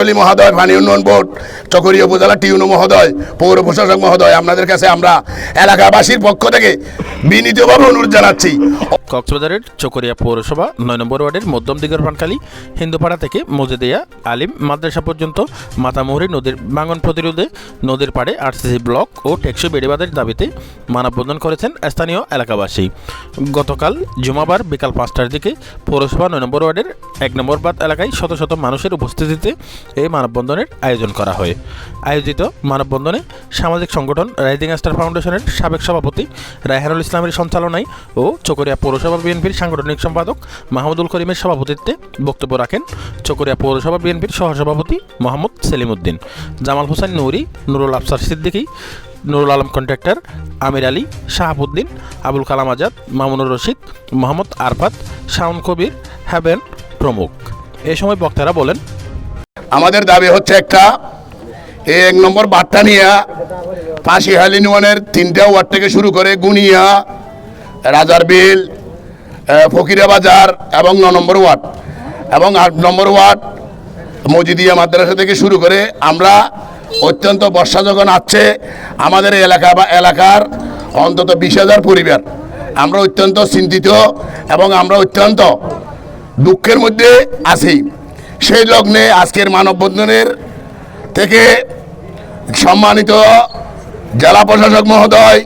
আলী মহোদয় পানি উন্নয়ন বোর্ড, চকরিয়া উপজেলা টিউনো মহোদয়, পৌর প্রশাসক মহোদয়, আপনাদের কাছে আমরা এলাকাবাসীর পক্ষ থেকে বিনীতভাবে অনুরোধ জানাচ্ছি। কক্সবাজারের চকরিয়া পৌরসভা, নয় নম্বর ওয়ার্ডের মধ্যম দিগর পানখালী, হিন্দুপাড়া থেকে মজেদিয়া, আলিম মাদ্রাসা পর্যন্ত মাতামুহুরি নদীর ভাঙন প্রতিরোধে নদীর পাড়ে আরসিসি ব্লক ও টেকসই বেড়িবাঁধের দাবিতে মানববন্ধন করেছেন স্থানীয় এলাকাবাসী। গতকাল জুমাবার বিকাল পাঁচটার দিকে পৌরসভা, নয় নম্বর ওয়ার্ডের এক নম্বর বাদ এলাকায় শত শত মানুষের উপস্থিতিতে এই মানববন্ধনের আয়োজন করা হয়। আয়োজিত মানববন্ধনে সামাজিক সংগঠন রাইজিং স্টার ফাউন্ডেশনের সাবেক সভাপতি রায়হানুল ইসলামের সঞ্চালনায় ও চকরিয়া পৌরসভা বিএনপির সাংগঠনিক সম্পাদক মাহমুদুল করিমের সভাপতিত্বে বক্তব্য রাখেন চকরিয়া পৌরসভা বিএনপির সহসভাপতি মোহাম্মদ সেলিম উদ্দিন জামাল হোসেন নৌরি, নুরুল আফসার সিদ্দিকী, নুরুল আলম কন্ট্রাক্টর আমির আলী, শাহাবুদ্দিন, আবুল কালাম আজাদ, মামুনুর রশিদ, মোহাম্মদ আরফাত, শাওন কবির হ্যাবেন প্রমুখ। এ সময় বক্তারা বলেন আমাদের দাবি হচ্ছে একটা এই এক নম্বর বার্তা নিয়ে পাশি হালিনওয়ানের তিনটা ওয়ার্ড থেকে শুরু করে গুনিয়া, রাজার বিল ফকিরা বাজার এবং ন নম্বর ওয়ার্ড। এবং আট নম্বর ওয়ার্ড মজিদিয়া মাদ্রাসা থেকে শুরু করে আমরা অত্যন্ত বর্ষা যখন আসছে আমাদের এলাকা বা এলাকার অন্তত বিশ হাজার পরিবার। আমরা অত্যন্ত চিন্তিত এবং আমরা অত্যন্ত দুঃখের মধ্যে আছি। সেই লগ্নে আজকের মানববন্ধনের থেকে সম্মানিত জেলা প্রশাসক মহোদয়,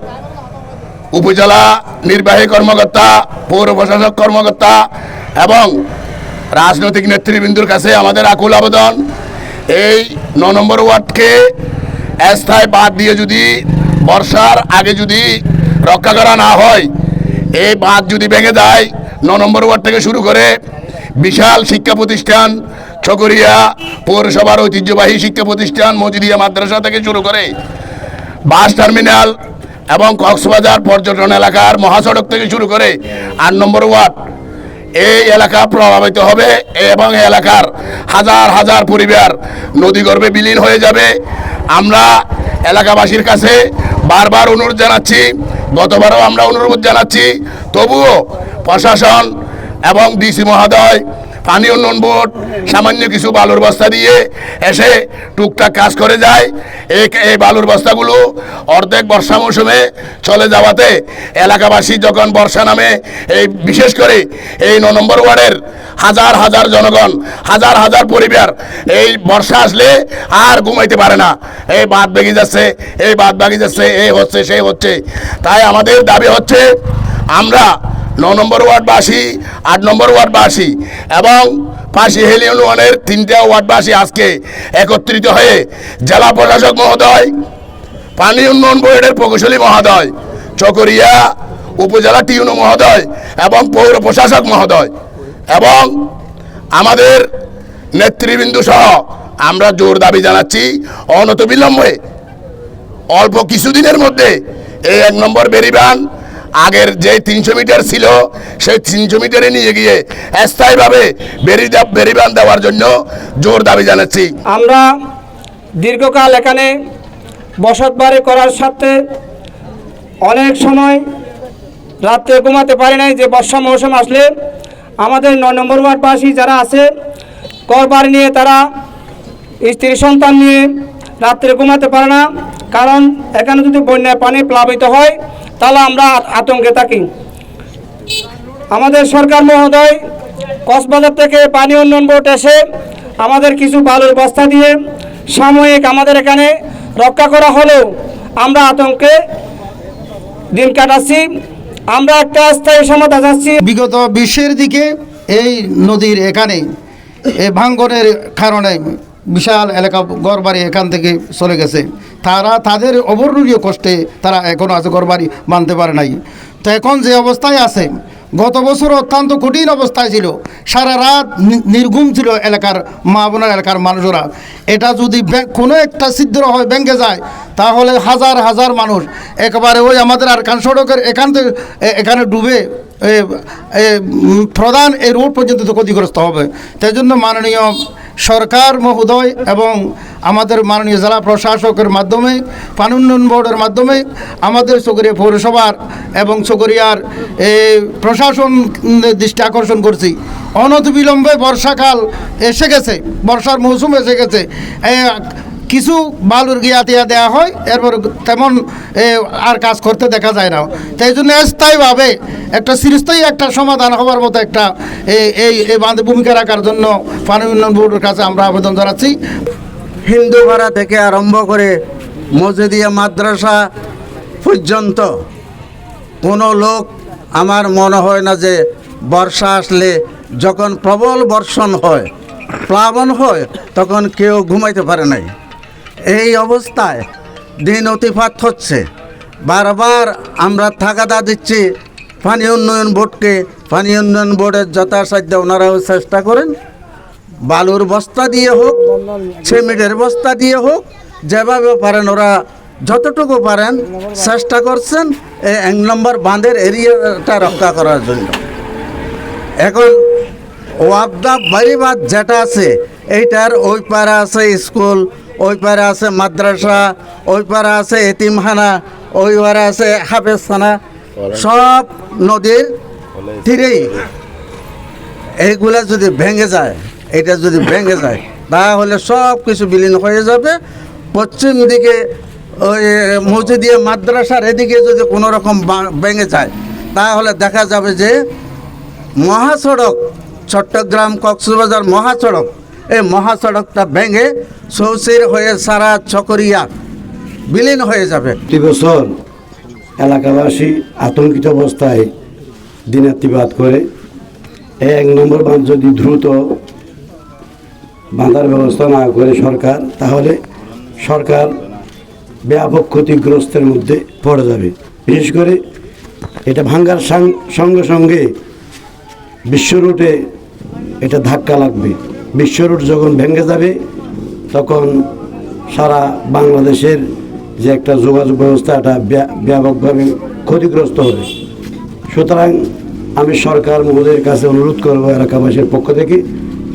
উপজেলা নির্বাহী কর্মকর্তা, পৌর প্রশাসক কর্মকর্তা এবং রাজনৈতিক নেতৃবৃন্দুর কাছে আমাদের আকুল আবেদন, এই ন নম্বর ওয়ার্ডকে স্থায়ী বাদ দিয়ে যদি, বর্ষার আগে যদি রক্ষা করা না হয়, এই বাঁধ যদি ভেঙে যায়, ন নম্বর ওয়ার্ড থেকে শুরু করে বিশাল শিক্ষা প্রতিষ্ঠান চকরিয়া পৌরসভার ঐতিহ্যবাহী শিক্ষা প্রতিষ্ঠান মজিদিয়া মাদ্রাসা থেকে শুরু করে বাস টার্মিনাল এবং কক্সবাজার পর্যটন এলাকার মহাসড়ক থেকে শুরু করে আট নম্বর ওয়ার্ড। এই এলাকা প্রভাবিত হবে এবং এলাকার হাজার হাজার পরিবার নদীগর্ভে বিলীন হয়ে যাবে। আমরা এলাকাবাসীর কাছে বারবার অনুরোধ জানাচ্ছি, গতবারও আমরা অনুরোধ জানাচ্ছি, তবুও প্রশাসন এবং ডিসি মহোদয় পানি উন্নয়ন বোর্ড সামান্য কিছু বালুর বস্তা দিয়ে এসে টুকটাক কাজ করে যায়। এই বালুর বস্তাগুলো অর্ধেক বর্ষা মৌসুমে চলে যাওয়াতে এলাকাবাসী যখন বর্ষা নামে এই বিশেষ করে এই ন নম্বর ওয়ার্ডের হাজার হাজার জনগণ, হাজার হাজার পরিবার এই বর্ষা আসলে আর ঘুমাইতে পারে না। এই বাদ বেগে যাচ্ছে, এই বাদ বাগি যাচ্ছে এই হচ্ছে সেই হচ্ছে। তাই আমাদের দাবি হচ্ছে, আমরা ন নম্বর ওয়ার্ডবাসী, আট নম্বর ওয়ার্ডবাসী এবং পাশি হেলি ইউনিয়নের তিনটা ওয়ার্ডবাসী আজকে একত্রিত হয়ে জেলা প্রশাসক মহোদয়, পানি উন্নয়ন বোর্ডের প্রকৌশলী মহোদয়, চকরিয়া উপজেলা টিউনো মহোদয় এবং পৌর প্রশাসক মহোদয় এবং আমাদের নেতৃবৃন্দু সহ আমরা জোর দাবি জানাচ্ছি অনত বিলম্বে অল্প কিছুদিনের মধ্যে এই এক নম্বর বেরিবান আগের যে তিনশো মিটার ছিল, সেই তিনশো মিটারে নিয়ে গিয়ে স্থায়ীভাবে বেরি বেরিবান দেওয়ার জন্য জোর দাবি জানাচ্ছি। আমরা দীর্ঘকাল এখানে বসত বাড়ি করার সাথে অনেক সময় রাত্রে ঘুমাতে পারি নাই, যে বর্ষা মৌসুম আসলে আমাদের নয় নম্বর ওয়ার্ডবাসী যারা আছে ঘর বাড়ি নিয়ে তারা, স্ত্রী সন্তান নিয়ে রাত্রে ঘুমাতে পারে না। কারণ এখানে যদি বন্যায় পানি প্লাবিত হয় তাহলে আমরা আতঙ্কে থাকি। আমাদের সরকার মহোদয়, কক্সবাজার থেকে পানি উন্নয়ন বোর্ড এসে আমাদের কিছু বালুর বস্তা দিয়ে সাময়িক আমাদের এখানে রক্ষা করা হলেও আমরা আতঙ্কে দিন কাটাচ্ছি। আমরা একটা স্থায়ী সমাধান যাচ্ছি বিগত বিশ্বের দিকে এই নদীর এখানে, এই ভাঙ্গনের কারণে বিশাল এলাকা ঘরবাড়ি এখান থেকে চলে গেছে। তারা তাদের অবর্ণনীয় কষ্টে তারা এখনও আছে ঘরবাড়ি মানতে পারে নাই। তো এখন যে অবস্থায় আছে, গত বছর অত্যন্ত কঠিন অবস্থায় ছিল। সারা রাত নির্ঘুম ছিল এলাকার মা বোনের এলাকার মানুষরা। এটা যদি কোনো একটা ছিদ্র হয় ব্যাঙ্কে যায়, তাহলে হাজার হাজার মানুষ একেবারে ওই আমাদের আর কান সড়কের এখান থেকে এখানে ডুবে প্রধান এই রোড পর্যন্ত ক্ষতিগ্রস্ত হবে। তাই জন্য মাননীয় সরকার মহোদয় এবং আমাদের মাননীয় জেলা প্রশাসকের মাধ্যমে পানোন্নয়ন বোর্ডের মাধ্যমে, আমাদের চকরিয়া পৌরসভার এবং চকরিয়ার প্রশাসন দৃষ্টি আকর্ষণ করছি। অনতিবিলম্বে বর্ষাকাল এসে গেছে, বর্ষার মৌসুম এসে গেছে। কিছু বালুর গিয়াতিয়া দেওয়া হয়, এরপর তেমন আর কাজ করতে দেখা যায় না। তাই জন্য স্থায়ীভাবে একটা চিরস্থায়ী একটা সমাধান হওয়ার মতো একটা এই এই বাঁধে ভূমিকা রাখার জন্য পানি উন্নয়ন বোর্ডের কাছে আমরা আবেদন জানাচ্ছি। হিন্দু ভাড়া থেকে আরম্ভ করে মসজিদিয়া মাদ্রাসা পর্যন্ত কোনো লোক, আমার মনে হয় না যে বর্ষা আসলে যখন প্রবল বর্ষণ হয়, প্লাবন হয়, তখন কেউ ঘুমাইতে পারে নাই। এই অবস্থায় দিন অতিপাত হচ্ছে। বারবার আমরা থাকাদা দিচ্ছি পানি উন্নয়ন বোর্ডকে। পানি উন্নয়ন বোর্ডের যথাসাধ্য ওনারাও চেষ্টা করেন। বালুর বস্তা দিয়ে হোক, সিমেন্টের বস্তা দিয়ে হোক, যেভাবে পারেন ওরা যতটুকু পারেন চেষ্টা করছেন এই এক নম্বর বাঁধের এরিয়াটা রক্ষা করার জন্য। এখন ওয়াবদা বাড়িবাদ যেটা আছে, এইটার ওই পারে আছে স্কুল ওই পারে আছে মাদ্রাসা ওই পারে আছে এতিমখানা ওই পারে আছে হাফেজখানা। সব নদীর তীরেই। এইগুলা যদি ভেঙে যায় এটা যদি ভেঙে যায় তাহলে সব কিছু বিলীন হয়ে যাবে। পশ্চিম দিকে ওই মসজিদিয়া মাদ্রাসার এদিকে যদি কোনো রকম ভেঙে যায় তাহলে দেখা যাবে যে মহাসড়ক চট্টগ্রাম কক্সবাজার মহাসড়ক এই মহাসড়কটা ভেঙে সৌসির হয়ে সারা চকরিয়া বিলীন হয়ে যাবে। প্রতি বছর এলাকাবাসী আতঙ্কিত অবস্থায় দিনাতিবাদ করে। এক নম্বর বাঁধ যদি দ্রুত বাঁধার ব্যবস্থা না করে সরকার, তাহলে সরকার ব্যাপক ক্ষতিগ্রস্তের মধ্যে পড়ে যাবে। বিশেষ করে এটা ভাঙ্গার সঙ্গে সঙ্গে বিশ্ব রুটে এটা ধাক্কা লাগবে। বিশ্ব রুট যখন ভেঙে যাবে, তখন সারা বাংলাদেশের যে একটা যোগাযোগ ব্যবস্থা, এটা ব্যাপকভাবে ক্ষতিগ্রস্ত হবে। সুতরাং আমি সরকার মহোদয়ের কাছে অনুরোধ করব এলাকাবাসীর পক্ষ থেকে,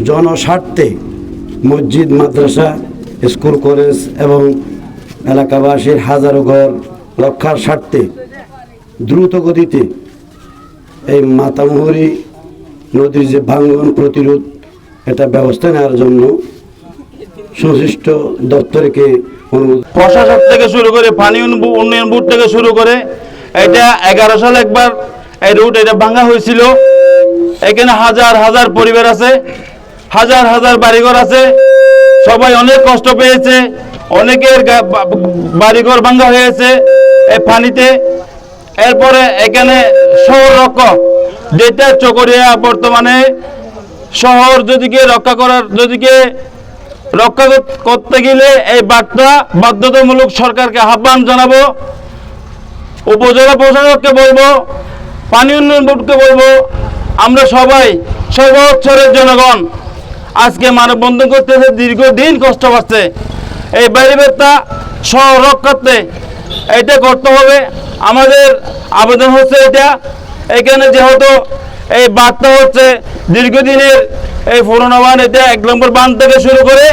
জনস্বার্থে মসজিদ, মাদ্রাসা, স্কুল, কলেজ এবং এলাকাবাসীর হাজারো ঘর রক্ষার স্বার্থে দ্রুত গতিতে এই মাতামুহুরি নদীর যে ভাঙ্গন প্রতিরোধ এটা ব্যবস্থা নেওয়ার জন্য সংশ্লিষ্ট দপ্তরকে অনুরোধ। প্রশাসক থেকে শুরু করে পানি উন্ন- উন্নয়ন বোর্ড থেকে শুরু করে এটা এগারো সালে একবার এই রুট এটা ভাঙা হয়েছিল। এখানে হাজার হাজার পরিবার আছে, হাজার হাজার বাড়িঘর আছে। সবাই অনেক কষ্ট পেয়েছে, অনেকের বাড়িঘর ভাঙ্গা হয়েছে এই পানিতে। এরপরে এখানে রক্ষক যেটা চকরিয়া বর্তমানে শহর যদিকে রক্ষা করার, যদিকে রক্ষা করতে গেলে এই বার্তা বাধ্যতামূলক সরকারকে আহ্বান জানাব। উপজেলা প্রশাসককে বলব, পানি উন্নয়ন বোর্ডকে বলব, আমরা সবাই সর্বস্তরের জনগণ। আজকে মানববন্ধন করতেছে, দীর্ঘদিন কষ্ট পাচ্ছে। এই বাইরে বেত্তা রক্ষার্থে এটা করতে হবে। আমাদের আবেদন হচ্ছে এটা এখানে যেহেতু এই বার্তা হচ্ছে দীর্ঘদিনের এই পুরোনো বান এটা এক নম্বর বান থেকে শুরু করে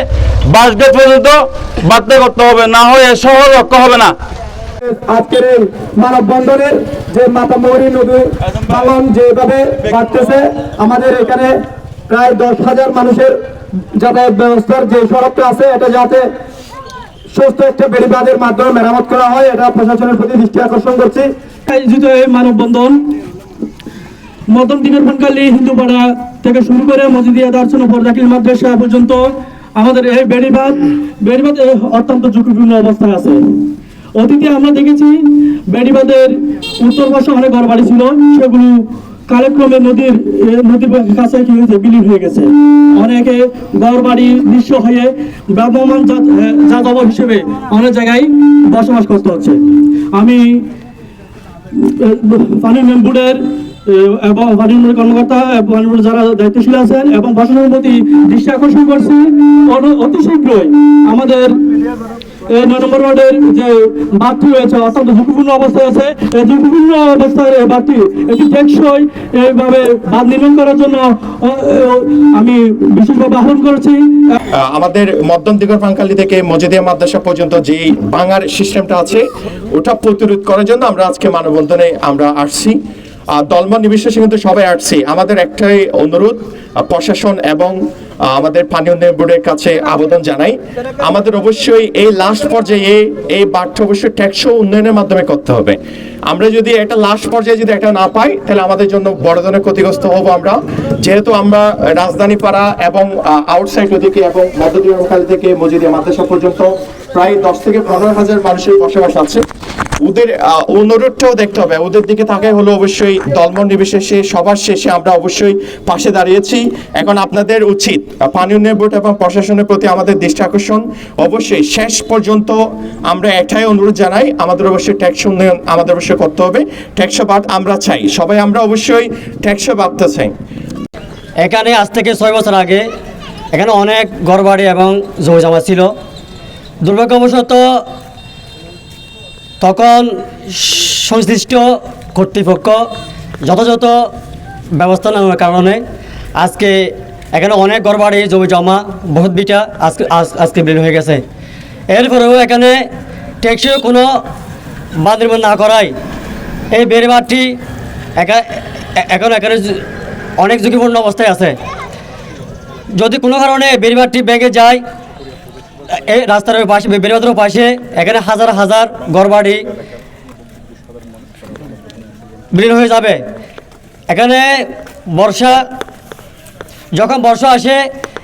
বাসগেট পর্যন্ত বার্তা করতে হবে না হয় শহর রক্ষা হবে না। আজকের এই মানববন্ধনের যে মাতামহরী নদী পালন যেভাবে বাড়তেছে আমাদের এখানে প্রায় দশ হাজার মানুষের যাতায়াত ব্যবস্থার যে সড়কটা আছে এটা যাতে সুস্থ একটা বেড়িবাঁধের মাধ্যমে মেরামত করা হয় এটা প্রশাসনের প্রতি দৃষ্টি আকর্ষণ করছি। আয়োজিত এই মানববন্ধন মদন দিনের ফানকালি হিন্দুপাড়া থেকে শুরু করে মসজিদিয়া দার্শন ফরজাকিল মাদ্রাসা পর্যন্ত আমাদের এই বেড়িবাঁধ এ অত্যন্ত ঝুঁকিপূর্ণ অবস্থায় আছে। অতীতে আমরা দেখেছি বেড়িবাঁধের উত্তর পাশে অনেক ঘর বাড়ি ছিল সেগুলো কালক্রমে নদীর নদীর কাছে কি হয়েছে বিলীন হয়ে গেছে। অনেকে ঘর বাড়ি নিঃস্ব হয়ে এ, যাদব হিসেবে অনেক জায়গায় বসবাস করতে হচ্ছে। আমি পানি মেম্বুডের এবং উন্নয়ন কর্মকর্তা এবং যারা দায়িত্বশীল আছেন এবং প্রশাসনের প্রতি দৃষ্টি আকর্ষণ করছি অতি শীঘ্রই আমাদের এই নয় নম্বর ওয়ার্ডের যে বাঁধটি রয়েছে, অত্যন্ত ঝুঁকিপূর্ণ অবস্থায় আছে। এই ঝুঁকিপূর্ণ অবস্থায় এই বাঁধটি একটি টেকসই এইভাবে বাঁধ নির্মাণ করার জন্য আমি বিশেষভাবে আহ্বান করেছি। আমাদের মধ্যম দিগর পাঙ্কালি থেকে মজিদিয়া মাদ্রাসা পর্যন্ত যে ভাঙার সিস্টেমটা আছে, ওটা প্রতিরোধ করার জন্য আমরা আজকে মানববন্ধনে আমরা আসছি। আর দলম নির্বিশেষে কিন্তু সবাই আসছি। আমাদের একটাই অনুরোধ প্রশাসন এবং আমাদের পানি উন্নয়ন বোর্ডের কাছে আবেদন জানাই। আমাদের অবশ্যই এই লাস্ট পর্যায়ে এই বাড়টা অবশ্যই ট্যাক্সও উন্নয়নের মাধ্যমে করতে হবে। আমরা যদি একটা লাস্ট পর্যায়ে যদি একটা না পাই, তাহলে আমাদের জন্য বড় ধরনের ক্ষতিগ্রস্ত হব আমরা। যেহেতু আমরা রাজধানী পাড়া এবং আউটসাইড ওদিকে এবং মধ্যদিবাকালী থেকে মজিদিয়া মাদ্রাসা পর্যন্ত প্রায় দশ থেকে পনেরো হাজার মানুষের বসবাস আছে। ওদের অনুরোধটাও দেখতে হবে। ওদের দিকে তাকাই হলো অবশ্যই দলমন নির্বিশেষে সবার শেষে আমরা অবশ্যই পাশে দাঁড়িয়েছি। এখন আপনাদের উচিত পানি উন্নয়ন বোর্ড এবং প্রশাসনের প্রতি আমাদের দৃষ্টি আকর্ষণ। অবশ্যই শেষ পর্যন্ত আমরা এটাই অনুরোধ জানাই, আমাদের অবশ্যই ট্যাক্স উন্নয়ন আমাদের অবশ্যই করতে হবে। ট্যাক্স বাদ আমরা চাই, সবাই আমরা অবশ্যই ট্যাক্স বাড়তে চাই। এখানে আজ থেকে ছয় বছর আগে এখানে অনেক ঘরবাড়ি এবং জমি জমা ছিল। দুর্ভাগ্যবশত তখন সংশ্লিষ্ট কর্তৃপক্ষ যথাযথ ব্যবস্থা নেওয়ার কারণে আজকে এখানে অনেক ঘরবাড়ি জমি জমা বহুত বিটা আজকে আজ- আজকে বের হয়ে গেছে। এরপরেও এখানে টেকসই কোনো বাঁধ নির্মাণ না করায় এই বেড়বাদটি একা- এখন এখানে অনেক ঝুঁকিপূর্ণ অবস্থায় আছে। যদি কোনো কারণে বেড়িবাদটি ভেঙে যায় এই রাস্তার পাশে বেড়িবাদের পাশে, এখানে হাজার হাজার ঘরবাড়ি বিলীন হয়ে যাবে। এখানে বর্ষা, যখন বর্ষা আসে,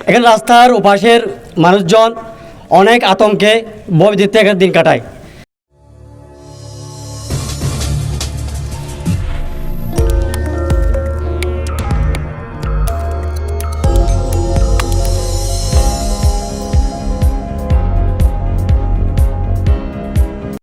এখানে রাস্তার ওপাশের মানুষজন অনেক আতঙ্কে বই দিতে এখানে দিন কাটায়।